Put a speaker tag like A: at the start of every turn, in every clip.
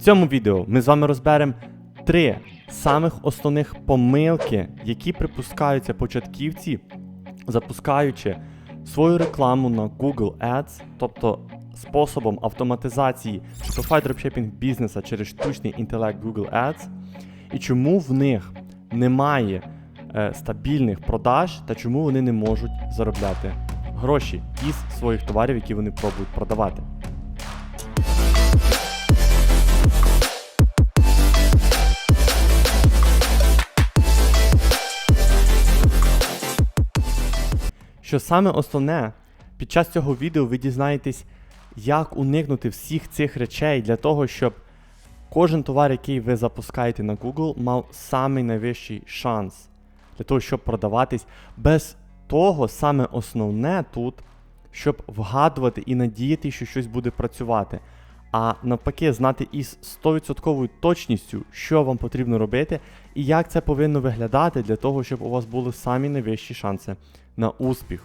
A: цьому відео ми з вами розберемо три самих основних помилки, які припускаються початківці, запускаючи свою рекламу на Google Ads, тобто способом автоматизації дропшипінг бізнеса через штучний інтелект Google Ads, і чому в них немає е, стабільних продаж та чому вони не можуть заробляти гроші із своїх товарів, які вони пробують продавати. Що саме основне, під час цього відео ви дізнаєтесь, як уникнути всіх цих речей для того, щоб кожен товар, який ви запускаєте на Google, мав самий найвищий шанс для того, щоб продаватись. Без того, саме основне тут, щоб вгадувати і надіяти, що щось буде працювати. А навпаки, знати із 100% точністю, що вам потрібно робити, і як це повинно виглядати для того, щоб у вас були самі найвищі шанси на успіх.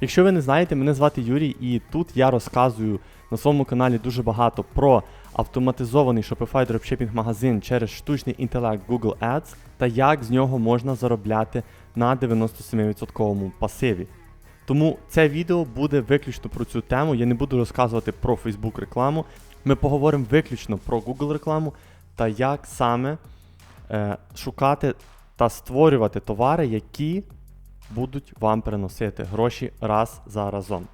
A: Якщо ви не знаєте, мене звати Юрій, і тут я розказую на своєму каналі дуже багато про автоматизований Shopify Dropshipping магазин через штучний інтелект Google Ads та як з нього можна заробляти на 97% пасиві. Тому це відео буде виключно про цю тему. Я не буду розказувати про Facebook рекламу. Ми поговоримо виключно про Google рекламу та як саме е, шукати та створювати товари, які будуть вам приносити гроші раз за разом.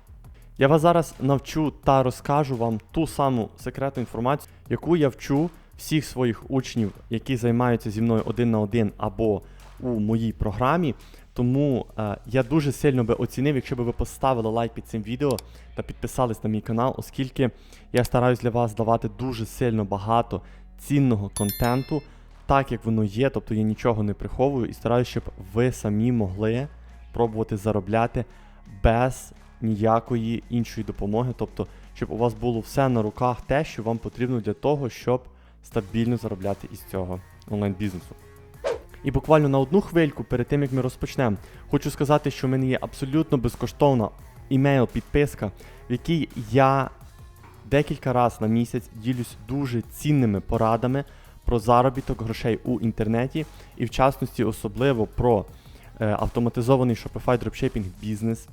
A: Я вас зараз навчу та розкажу вам ту саму секретну інформацію, яку я вчу всіх своїх учнів, які займаються зі мною один на один або у моїй програмі. Тому е, я дуже сильно би оцінив, якщо б ви поставили лайк під цим відео та підписались на мій канал, оскільки я стараюсь для вас давати дуже сильно багато цінного контенту, так як воно є, тобто я нічого не приховую і стараюсь, щоб ви самі могли пробувати заробляти без ніякої іншої допомоги, тобто, щоб у вас було все на руках те, що вам потрібно для того, щоб стабільно заробляти із цього онлайн-бізнесу. І буквально на одну хвильку перед тим як ми розпочнемо, хочу сказати, що в мене є абсолютно безкоштовна імейл-підписка, в якій я декілька разів на місяць ділюсь дуже цінними порадами про заробіток грошей у інтернеті, і в частності особливо про автоматизований Shopify дропшипінг бізнес.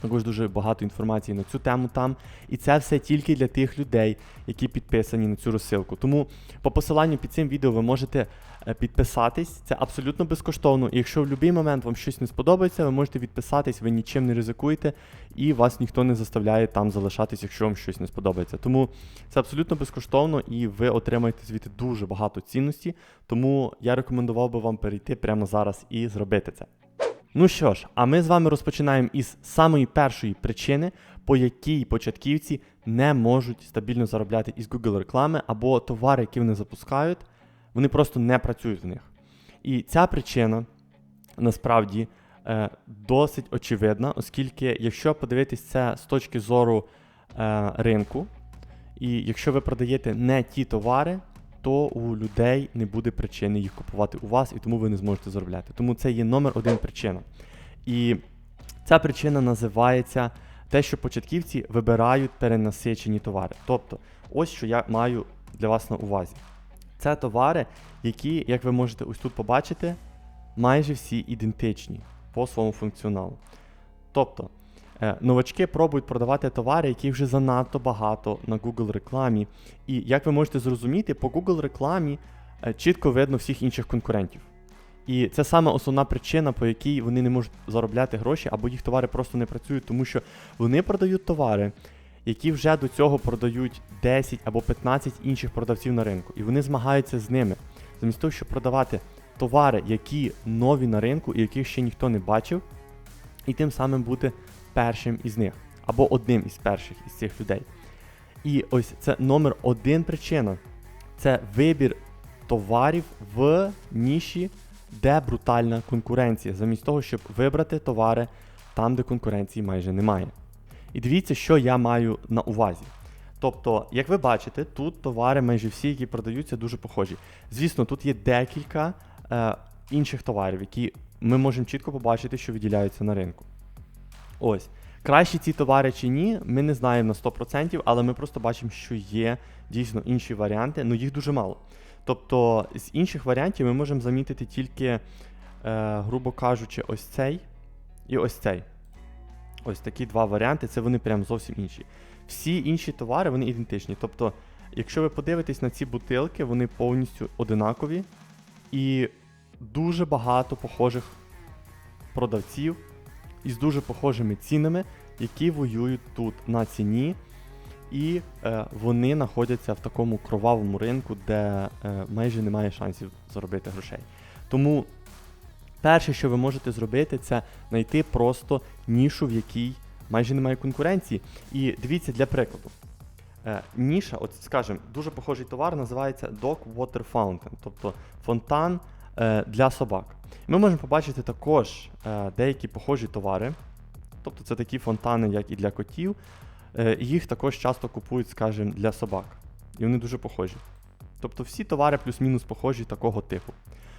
A: Також дуже багато інформації на цю тему там. І це все тільки для тих людей, які підписані на цю розсилку. Тому по посиланню під цим відео ви можете е, підписатись. Це абсолютно безкоштовно. І якщо в будь-який момент вам щось не сподобається, ви можете відписатись, ви нічим не ризикуєте, і вас ніхто не заставляє там залишатись, якщо вам щось не сподобається. Тому це абсолютно безкоштовно і ви отримаєте звідти дуже багато цінності. Тому я рекомендував би вам перейти прямо зараз і зробити це. Ну що ж, а ми з вами розпочинаємо із самої першої причини, по якій початківці не можуть стабільно заробляти із Google реклами або товари, які вони запускають, вони просто не працюють в них. І ця причина насправді досить очевидна, оскільки, якщо подивитись це з точки зору е, ринку, і якщо ви продаєте не ті товари, то у людей не буде причини їх купувати у вас, і тому ви не зможете заробляти. Тому це є номер один причина. І ця причина називається те, що початківці вибирають перенасичені товари. Тобто, ось що я маю для вас на увазі. Це товари, які, як ви можете ось тут побачити, майже всі ідентичні по своєму функціоналу. Тобто, Е, Новачки пробують продавати товари, які вже занадто багато на Google рекламі. І як ви можете зрозуміти, по Google рекламі е, чітко видно всіх інших конкурентів. І це саме основна причина, по якій вони не можуть заробляти гроші, або їх товари просто не працюють, тому що вони продають товари, які вже до цього продають 10 або 15 інших продавців на ринку. І вони змагаються з ними. Замість того, щоб продавати товари, які нові на ринку і яких ще ніхто не бачив, і тим самим бути першим із них, або одним із перших із цих людей. І ось це номер один причина це вибір товарів в ніші, де брутальна конкуренція, замість того, щоб вибрати товари там, де конкуренції майже немає. І дивіться, що я маю на увазі. Тобто, як ви бачите, тут товари майже всі, які продаються, дуже похожі. Звісно, тут є декілька е, інших товарів, які ми можемо чітко побачити, що виділяються на ринку. Ось. Кращі ці товари чи ні, ми не знаємо на 100%, але ми просто бачимо, що є дійсно інші варіанти, але їх дуже мало. Тобто з інших варіантів ми можемо замітити тільки, е, грубо кажучи, ось цей і ось цей. Ось такі два варіанти, це вони прям зовсім інші. Всі інші товари вони ідентичні. Тобто, якщо ви подивитесь на ці бутилки, вони повністю одинакові і дуже багато похожих продавців із дуже похожими цінами, які воюють тут на ціні, і е, вони знаходяться в такому кровавому ринку, де е, майже немає шансів заробити грошей. Тому перше, що ви можете зробити, це знайти просто нішу, в якій майже немає конкуренції. І дивіться для прикладу. Е, ніша, от скажімо, дуже похожий товар називається Dog Water Fountain, тобто фонтан е, для собак. Ми можемо побачити також е, деякі похожі товари, тобто це такі фонтани, як і для котів. Їх також часто купують, скажімо, для собак. І вони дуже похожі. Тобто всі товари плюс-мінус похожі такого типу.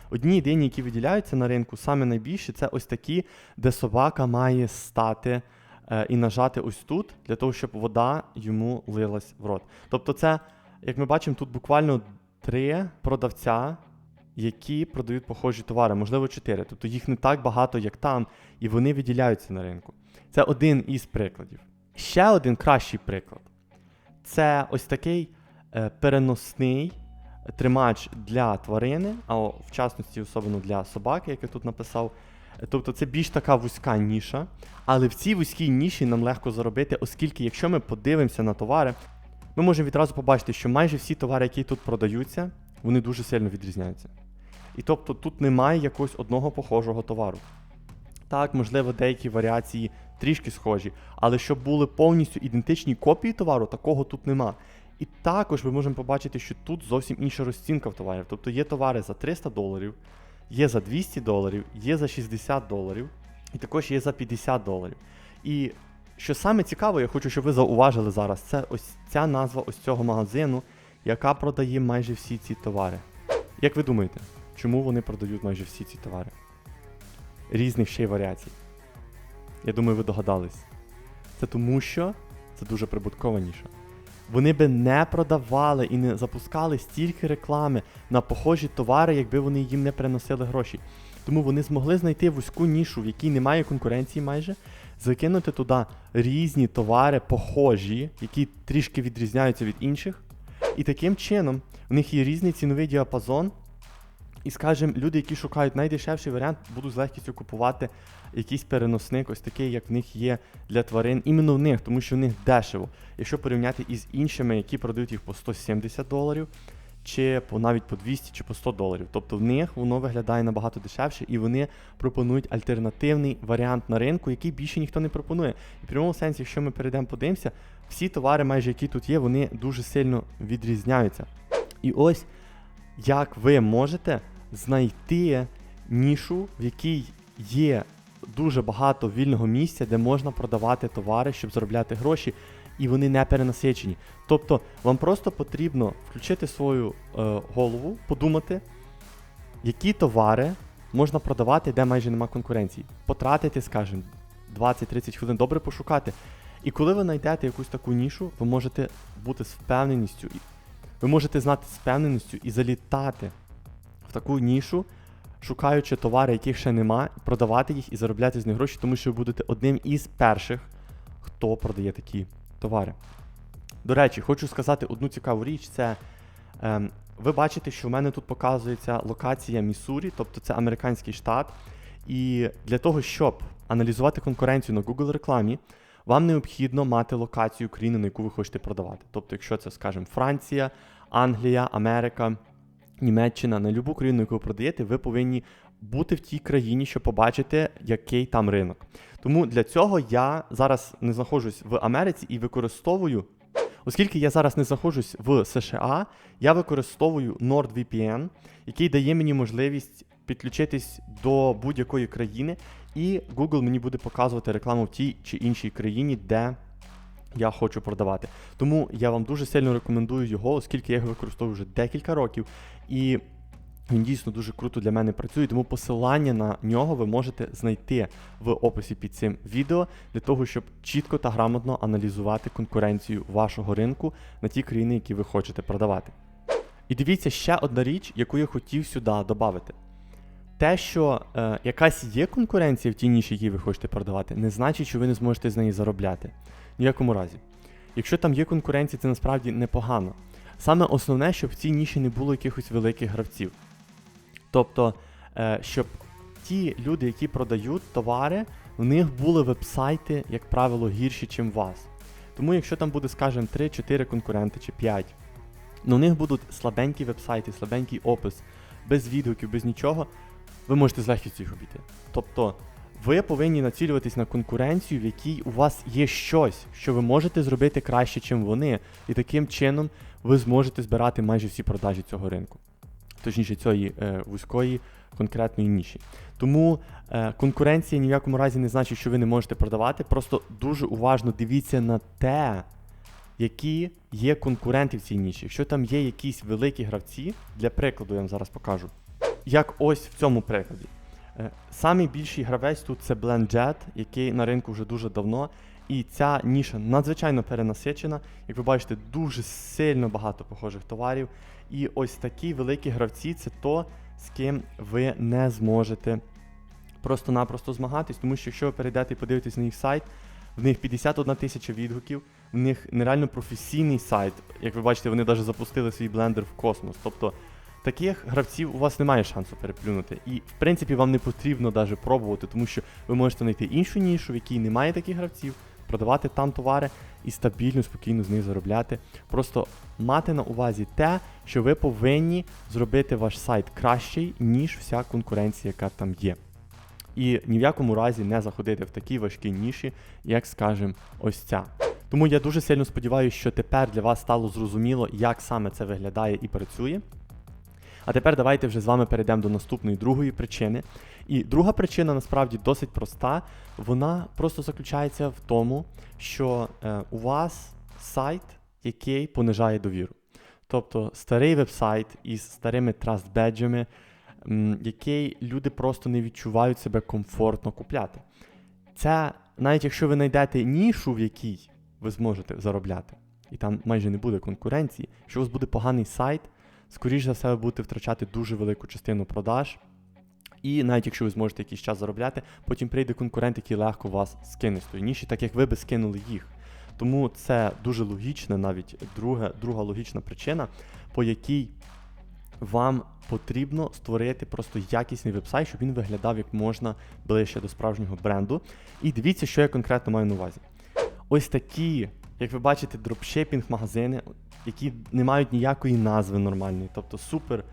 A: Одні єдині, які виділяються на ринку, саме найбільші, це ось такі, де собака має стати і нажати ось тут, для того, щоб вода йому лилась в рот. Тобто, це, як ми бачимо, тут буквально три продавця, які продають похожі товари, можливо, чотири. Тобто їх не так багато, як там, і вони виділяються на ринку. Це один із прикладів. Ще один кращий приклад це ось такий е, переносний тримач для тварини, а в частності особливо для собаки, як я тут написав. Тобто це більш така вузька ніша, але в цій вузькій ніші нам легко заробити, оскільки, якщо ми подивимося на товари, ми можемо відразу побачити, що майже всі товари, які тут продаються, вони дуже сильно відрізняються. І тобто тут немає якогось одного похожого товару. Так, можливо, деякі варіації трішки схожі, але щоб були повністю ідентичні копії товару, такого тут нема. І також ми можемо побачити, що тут зовсім інша розцінка в товарів. Тобто є товари за 300 доларів, є за 200 доларів, є за 60 доларів, і також є за 50 доларів. І що саме цікаво, я хочу, щоб ви зауважили зараз, це ось ця назва ось цього магазину, яка продає майже всі ці товари. Як ви думаєте, чому вони продають майже всі ці товари? Різних ще й варіацій. Я думаю, ви догадались. Це тому, що це дуже прибуткова ніша. Вони би не продавали і не запускали стільки реклами на похожі товари, якби вони їм не приносили гроші. Тому вони змогли знайти вузьку нішу, в якій немає конкуренції майже, закинути туди різні товари, похожі, які трішки відрізняються від інших. І таким чином в них є різний ціновий діапазон. І, скажімо, люди, які шукають найдешевший варіант, будуть з легкістю купувати якийсь переносник, ось такий, як в них є для тварин, іменно в них, тому що в них дешево. Якщо порівняти із іншими, які продають їх по 170 доларів, чи по навіть по 200 чи по 100 доларів. Тобто в них воно виглядає набагато дешевше, і вони пропонують альтернативний варіант на ринку, який більше ніхто не пропонує. І в прямому сенсі, якщо ми перейдемо подивимося, всі товари, майже які тут є, вони дуже сильно відрізняються. І ось як ви можете знайти нішу, в якій є дуже багато вільного місця, де можна продавати товари, щоб заробляти гроші, і вони не перенасичені. Тобто вам просто потрібно включити свою е, голову, подумати, які товари можна продавати, де майже нема конкуренції. Потратити, скажімо, 20-30 хвилин, добре пошукати. І коли ви знайдете якусь таку нішу, ви можете бути з впевненістю, ви можете знати з впевненістю і залітати в таку нішу, шукаючи товари, яких ще нема, продавати їх і заробляти з них гроші, тому що ви будете одним із перших, хто продає такі товари. До речі, хочу сказати одну цікаву річ: це ем, ви бачите, що в мене тут показується локація Міссурі, тобто це американський штат. І для того, щоб аналізувати конкуренцію на Google рекламі, вам необхідно мати локацію країни, на яку ви хочете продавати. Тобто, якщо це, скажімо, Франція, Англія, Америка, Німеччина, на любу країну, яку ви продаєте, ви повинні бути в тій країні, щоб побачити, який там ринок. Тому для цього я зараз не знаходжусь в Америці і використовую, оскільки я зараз не знаходжусь в США, я використовую NordVPN, який дає мені можливість підключитись до будь-якої країни, і Google мені буде показувати рекламу в тій чи іншій країні, де я хочу продавати. Тому я вам дуже сильно рекомендую його, оскільки я його використовую вже декілька років. І Він дійсно дуже круто для мене працює, тому посилання на нього ви можете знайти в описі під цим відео для того, щоб чітко та грамотно аналізувати конкуренцію вашого ринку на ті країни, які ви хочете продавати. І дивіться ще одна річ, яку я хотів сюди додати. Те, що е, якась є конкуренція в тій ніші, якій ви хочете продавати, не значить, що ви не зможете з неї заробляти. Ні в якому разі. Якщо там є конкуренція, це насправді непогано. Саме основне, щоб в цій ніші не було якихось великих гравців. Тобто, е, щоб ті люди, які продають товари, в них були вебсайти, як правило, гірші, ніж у вас. Тому, якщо там буде, скажімо, 3-4 конкуренти чи 5, ну у них будуть слабенькі вебсайти, слабенький опис, без відгуків, без нічого, ви можете з легкістю їх обійти. Тобто, ви повинні націлюватись на конкуренцію, в якій у вас є щось, що ви можете зробити краще, ніж вони, і таким чином ви зможете збирати майже всі продажі цього ринку, точніше цієї е, вузької конкретної ніші. Тому е, конкуренція ні в якому разі не значить, що ви не можете продавати. Просто дуже уважно дивіться на те, які є конкуренти в цій ніші. Якщо там є якісь великі гравці, для прикладу я вам зараз покажу. Як ось в цьому прикладі. Е, Самий більший гравець тут це BlendJet, який на ринку вже дуже давно. І ця ніша надзвичайно перенасичена. Як ви бачите, дуже сильно багато похожих товарів. І ось такі великі гравці це то, з ким ви не зможете просто-напросто змагатись. Тому що якщо ви перейдете і подивитесь на їх сайт, в них 51 тисяча відгуків, в них нереально професійний сайт. Як ви бачите, вони навіть запустили свій блендер в космос. Тобто таких гравців у вас немає шансу переплюнути. І в принципі вам не потрібно навіть пробувати, тому що ви можете знайти іншу нішу, в якій немає таких гравців, продавати там товари і стабільно, спокійно з них заробляти. Просто мати на увазі те, що ви повинні зробити ваш сайт кращий, ніж вся конкуренція, яка там є. І ні в якому разі не заходити в такі важкі ніші, як, скажімо, ось ця. Тому я дуже сильно сподіваюся, що тепер для вас стало зрозуміло, як саме це виглядає і працює. А тепер давайте вже з вами перейдемо до наступної другої причини. І друга причина насправді досить проста. Вона просто заключається в тому, що е, у вас сайт, який понижає довіру. Тобто старий вебсайт із старими траст-беджами, який люди просто не відчувають себе комфортно купляти. Це навіть якщо ви знайдете нішу, в якій ви зможете заробляти, і там майже не буде конкуренції, якщо у вас буде поганий сайт, скоріш за все, ви будете втрачати дуже велику частину продаж. І навіть якщо ви зможете якийсь час заробляти, потім прийде конкурент, який легко вас скине з тої ніші, так як ви би скинули їх. Тому це дуже логічна, навіть друга, друга логічна причина, по якій вам потрібно створити просто якісний вебсайт, щоб він виглядав як можна ближче до справжнього бренду. І дивіться, що я конкретно маю на увазі. Ось такі, як ви бачите, дропшипінг-магазини, які не мають ніякої назви нормальної, тобто супер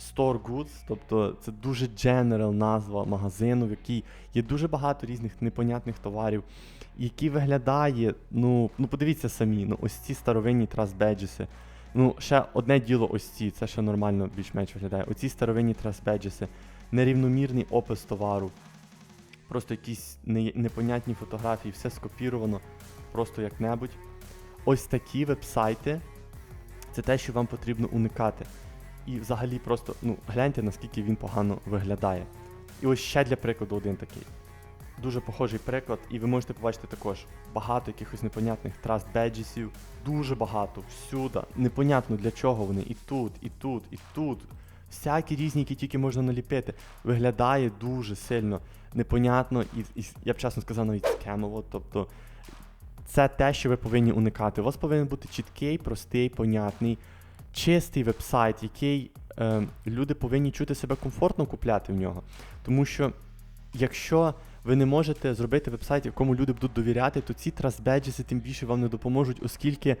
A: store goods, тобто це дуже general назва магазину, в якій є дуже багато різних непонятних товарів, які виглядає, ну, ну подивіться самі, ну ось ці старовинні badges. Ну, ще одне діло ось ці, це ще нормально більш-менш виглядає. Оці старовинні badges, нерівномірний опис товару, просто якісь непонятні фотографії, все скопіровано, просто як-небудь. Ось такі вебсайти це те, що вам потрібно уникати. І взагалі просто ну, гляньте, наскільки він погано виглядає. І ось ще для прикладу один такий. Дуже похожий приклад, і ви можете побачити також багато якихось непонятних траст беджесів, дуже багато, всюди. Непонятно для чого вони. І тут, і тут, і тут. Всякі різні, які тільки можна наліпити. Виглядає дуже сильно непонятно і, і я б чесно сказав, навіть скемово. Тобто це те, що ви повинні уникати. У вас повинен бути чіткий, простий, понятний, чистий вебсайт, який е, люди повинні чути себе комфортно купляти в нього. Тому що якщо ви не можете зробити вебсайт, якому люди будуть довіряти, то ці трастбеджеси тим більше вам не допоможуть, оскільки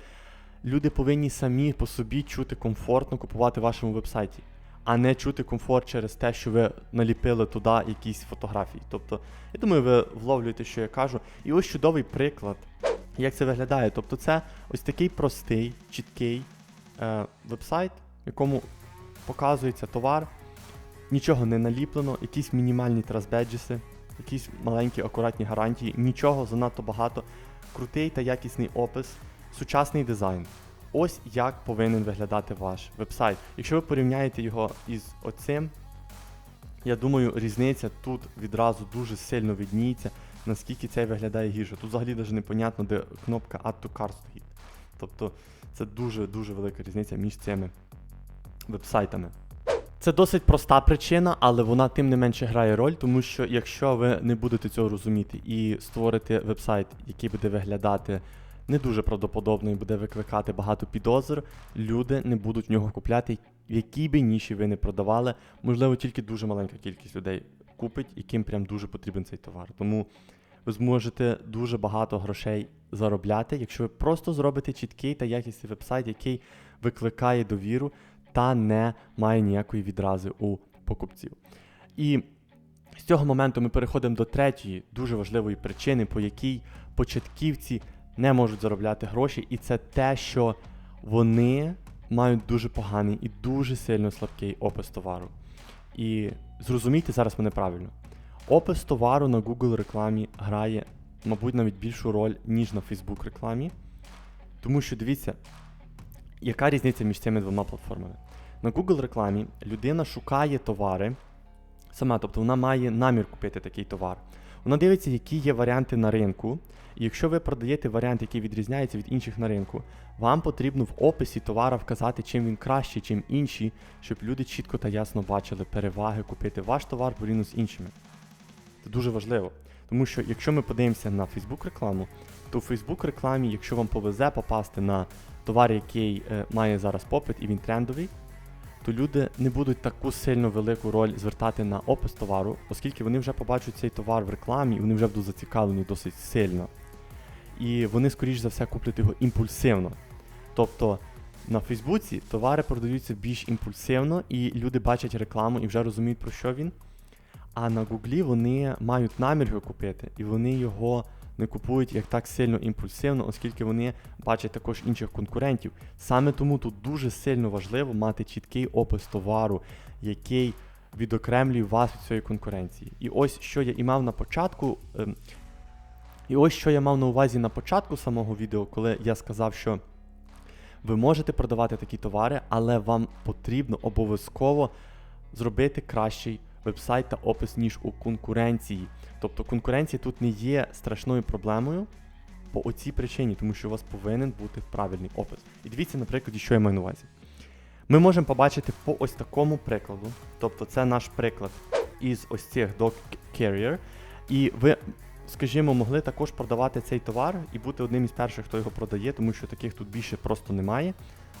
A: люди повинні самі по собі чути комфортно купувати в вашому вебсайті, а не чути комфорт через те, що ви наліпили туди якісь фотографії. Тобто, я думаю, ви вловлюєте, що я кажу. І ось чудовий приклад, як це виглядає. Тобто, це ось такий простий, чіткий е, вебсайт, в якому показується товар, нічого не наліплено, якісь мінімальні трасбеджеси, якісь маленькі акуратні гарантії, нічого занадто багато, крутий та якісний опис, сучасний дизайн. ось як повинен виглядати ваш вебсайт. Якщо ви порівняєте його із оцим, я думаю, різниця тут відразу дуже сильно відніється, наскільки цей виглядає гірше. Тут взагалі навіть непонятно, де кнопка Add to Cart стоїть. Тобто це дуже-дуже велика різниця між цими вебсайтами. Це досить проста причина, але вона тим не менше грає роль, тому що якщо ви не будете цього розуміти і створите вебсайт, який буде виглядати не дуже правдоподобно і буде викликати багато підозр, люди не будуть в нього купляти, в якій би ніші ви не продавали. Можливо, тільки дуже маленька кількість людей купить, яким прям дуже потрібен цей товар. Тому ви зможете дуже багато грошей заробляти, якщо ви просто зробите чіткий та якісний вебсайт, який викликає довіру та не має ніякої відрази у покупців. І з цього моменту ми переходимо до третьої дуже важливої причини, по якій початківці не можуть заробляти гроші, і це те, що вони мають дуже поганий і дуже сильно слабкий опис товару. І зрозумійте зараз мене правильно. Опис товару на Google рекламі грає, мабуть, навіть більшу роль, ніж на Facebook рекламі. Тому що дивіться, яка різниця між цими двома платформами? На Google рекламі людина шукає товари сама, тобто вона має намір купити такий товар. Вона дивиться, які є варіанти на ринку. Якщо ви продаєте варіант, який відрізняється від інших на ринку, вам потрібно в описі товара вказати, чим він кращий, чим інші, щоб люди чітко та ясно бачили переваги купити ваш товар порівняно з іншими. Це дуже важливо. Тому що якщо ми подивимося на Facebook рекламу, то в Facebook рекламі, якщо вам повезе попасти на товар, який е, має зараз попит і він трендовий, то люди не будуть таку сильно велику роль звертати на опис товару, оскільки вони вже побачать цей товар в рекламі і вони вже будуть зацікавлені досить сильно. І вони, скоріш за все, куплять його імпульсивно. Тобто на Фейсбуці товари продаються більш імпульсивно, і люди бачать рекламу і вже розуміють, про що він. А на Гуглі вони мають намір його купити, і вони його не купують як так сильно імпульсивно, оскільки вони бачать також інших конкурентів. Саме тому тут дуже сильно важливо мати чіткий опис товару, який відокремлює вас від цієї конкуренції. І ось що я і мав на початку. І ось що я мав на увазі на початку самого відео, коли я сказав, що ви можете продавати такі товари, але вам потрібно обов'язково зробити кращий вебсайт та опис, ніж у конкуренції. Тобто конкуренція тут не є страшною проблемою по оцій причині, тому що у вас повинен бути правильний опис. І дивіться, на прикладі, що я маю на увазі. Ми можемо побачити по ось такому прикладу. Тобто це наш приклад із ось цих Dog Carrier. І ви, скажімо, могли також продавати цей товар і бути одним із перших, хто його продає, тому що таких тут більше просто немає.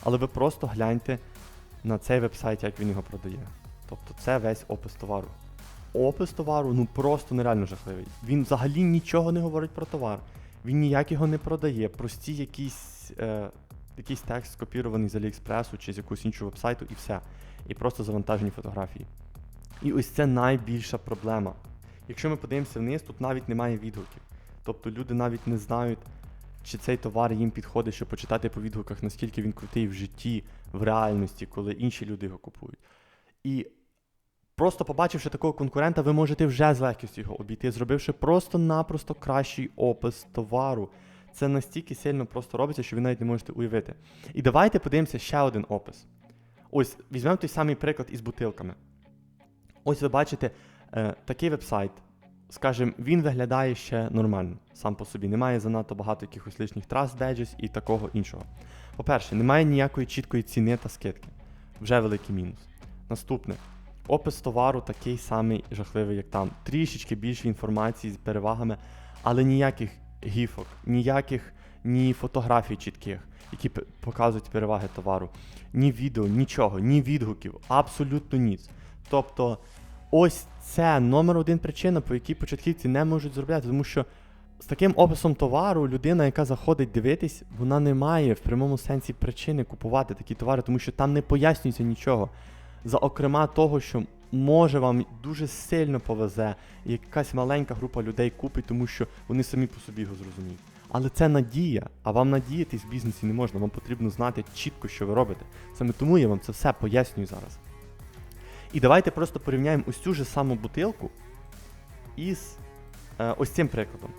A: Але ви просто гляньте на цей вебсайт, як він його продає. Тобто це весь опис товару. Опис товару ну просто нереально жахливий. Він взагалі нічого не говорить про товар. Він ніяк його не продає. Прості якісь, е, якийсь текст скопірований з Аліекспресу чи з якогось іншого вебсайту і все. І просто завантажені фотографії. І ось це найбільша проблема. Якщо ми подивимося вниз, тут навіть немає відгуків. Тобто люди навіть не знають, чи цей товар їм підходить, щоб почитати по відгуках, наскільки він крутий в житті, в реальності, коли інші люди його купують. І просто побачивши такого конкурента, ви можете вже з легкістю його обійти, зробивши просто-напросто кращий опис товару. Це настільки сильно просто робиться, що ви навіть не можете уявити. І давайте подивимося ще один опис. Ось, візьмемо той самий приклад із бутилками. Ось ви бачите такий вебсайт. Скажімо, він виглядає ще нормально сам по собі. Немає занадто багато якихось лишніх trust badges і такого іншого. По-перше, немає ніякої чіткої ціни та скидки. Вже великий мінус. Наступне. Опис товару такий самий жахливий, як там. Трішечки більше інформації з перевагами, але ніяких гіфок, ніяких ні фотографій чітких, які показують переваги товару, ні відео, нічого, ні відгуків, абсолютно ніц. Тобто, ось це номер один причина, по якій початківці не можуть заробляти, тому що з таким описом товару людина, яка заходить дивитись, вона не має в прямому сенсі причини купувати такі товари, тому що там не пояснюється нічого. За окрема того, що може вам дуже сильно повезе, якась маленька група людей купить, тому що вони самі по собі його зрозуміють. Але це надія, а вам надіятись в бізнесі не можна, вам потрібно знати чітко, що ви робите. Саме тому я вам це все пояснюю зараз. І давайте просто порівняємо ось цю ж саму бутилку із е, ось цим прикладом.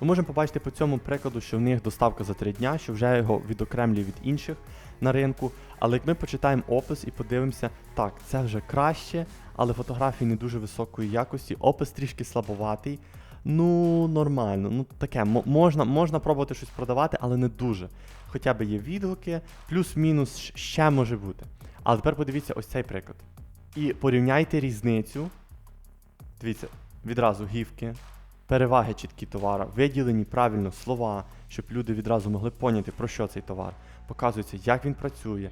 A: Ми можемо побачити по цьому прикладу, що в них доставка за 3 дня, що вже його відокремлює від інших на ринку. Але як ми почитаємо опис і подивимося, так, це вже краще, але фотографії не дуже високої якості, опис трішки слабоватий. Ну, нормально, ну таке, можна, можна пробувати щось продавати, але не дуже. Хоча б є відгуки, плюс-мінус ще може бути. Але тепер подивіться ось цей приклад. І порівняйте різницю. Дивіться, відразу гівки, переваги чіткі товара, виділені правильно слова, щоб люди відразу могли поняти, про що цей товар. Показується, як він працює,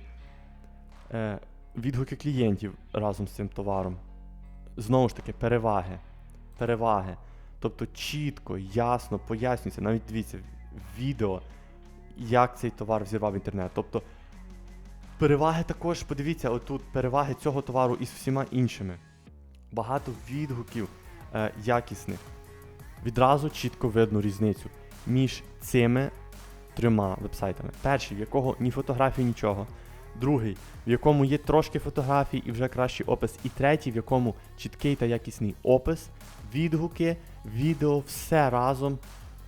A: е, відгуки клієнтів разом з цим товаром. Знову ж таки, переваги. Переваги. Тобто чітко, ясно пояснюється, навіть дивіться, відео, як цей товар взірвав інтернет. Тобто переваги також, подивіться, отут переваги цього товару із всіма іншими. Багато відгуків е, якісних. Відразу чітко видно різницю між цими трьома вебсайтами. Перший, в якого ні фотографій, нічого. Другий, в якому є трошки фотографій і вже кращий опис. І третій, в якому чіткий та якісний опис, відгуки, відео, все разом.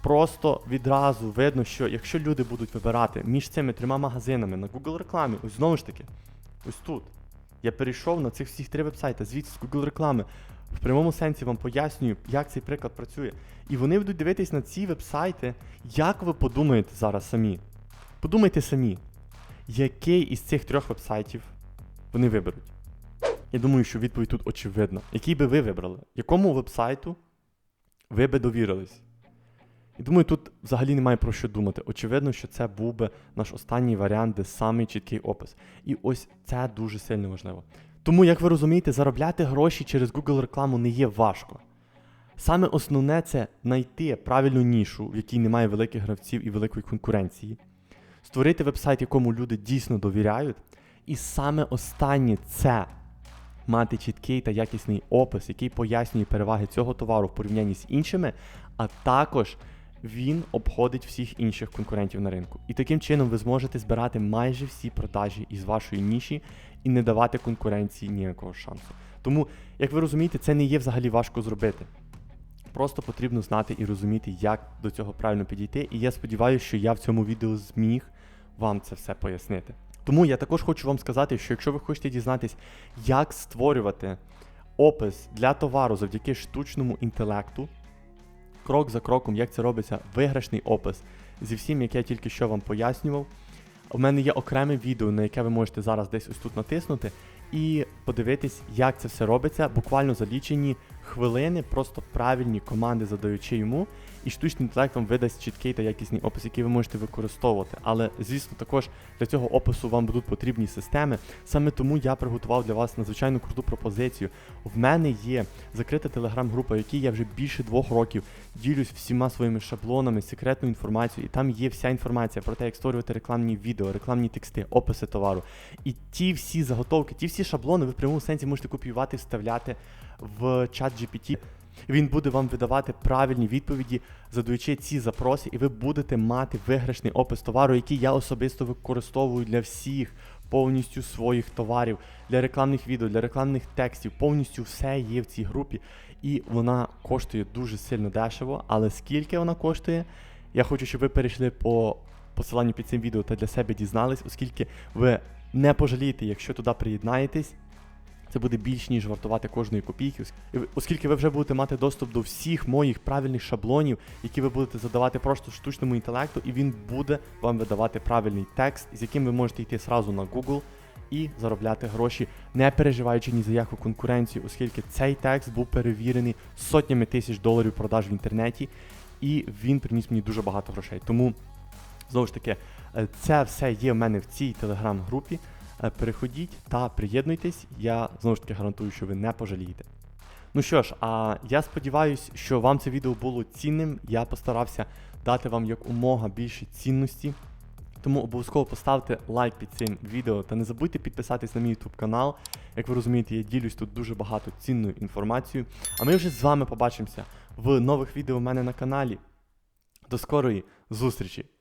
A: Просто відразу видно, що якщо люди будуть вибирати між цими трьома магазинами на Google рекламі, ось знову ж таки, ось тут. Я перейшов на цих всіх три вебсайти, звідси з Google реклами. В прямому сенсі вам пояснюю, як цей приклад працює. І вони будуть дивитись на ці вебсайти, як ви подумаєте зараз самі. Подумайте самі, який із цих трьох вебсайтів вони виберуть. Я думаю, що відповідь тут очевидна. Який би ви вибрали? Якому вебсайту ви би довірились? І думаю, тут взагалі немає про що думати. Очевидно, що це був би наш останній варіант, де самий чіткий опис. І ось це дуже сильно важливо. Тому, як ви розумієте, заробляти гроші через Google рекламу не є важко. Саме основне це знайти правильну нішу, в якій немає великих гравців і великої конкуренції, створити вебсайт, якому люди дійсно довіряють. І саме останнє це мати чіткий та якісний опис, який пояснює переваги цього товару в порівнянні з іншими, а також він обходить всіх інших конкурентів на ринку. І таким чином ви зможете збирати майже всі продажі із вашої ніші і не давати конкуренції ніякого шансу. Тому, як ви розумієте, це не є взагалі важко зробити. Просто потрібно знати і розуміти, як до цього правильно підійти. І я сподіваюся, що я в цьому відео зміг вам це все пояснити. Тому я також хочу вам сказати, що якщо ви хочете дізнатись, як створювати опис для товару завдяки штучному інтелекту, крок за кроком, як це робиться, виграшний опис зі всім, як я тільки що вам пояснював. У мене є окреме відео, на яке ви можете зараз десь ось тут натиснути, і подивитись, як це все робиться, буквально за лічені хвилини, просто правильні команди задаючи йому, і штучний інтелект вам видасть чіткий та якісний опис, який ви можете використовувати. Але, звісно, також для цього опису вам будуть потрібні системи. Саме тому я приготував для вас надзвичайно круту пропозицію. В мене є закрита телеграм-група, в якій я вже більше двох років ділюсь всіма своїми шаблонами, секретною інформацією, і там є вся інформація про те, як створювати рекламні відео, рекламні тексти, описи товару. І ті всі заготовки, ті всі шаблони ви в прямому сенсі можете копіювати, вставляти в чат GPT. Він буде вам видавати правильні відповіді, задаючи ці запроси, і ви будете мати виграшний опис товару, який я особисто використовую для всіх повністю своїх товарів, для рекламних відео, для рекламних текстів. Повністю все є в цій групі, і вона коштує дуже сильно дешево. Але скільки вона коштує, я хочу, щоб ви перейшли по посиланню під цим відео та для себе дізнались, оскільки ви не пожалієте, якщо туди приєднаєтесь. Це буде більш ніж вартувати кожної копійки, оскільки ви вже будете мати доступ до всіх моїх правильних шаблонів, які ви будете задавати просто штучному інтелекту, і він буде вам видавати правильний текст, з яким ви можете йти сразу на Google і заробляти гроші, не переживаючи ні за яку конкуренцію, оскільки цей текст був перевірений сотнями тисяч доларів продаж в інтернеті, і він приніс мені дуже багато грошей. Тому знову ж таки, е, це все є в мене в цій телеграм-групі. Е, Переходіть та приєднуйтесь. Я знову ж таки гарантую, що ви не пожалієте. Ну що ж, а я сподіваюся, що вам це відео було цінним. Я постарався дати вам якомога більше цінності. Тому обов'язково поставте лайк під цим відео та не забудьте підписатись на мій YouTube канал. Як ви розумієте, я ділюсь тут дуже багато цінною інформацією. А ми вже з вами побачимося в нових відео в мене на каналі. До скорої зустрічі!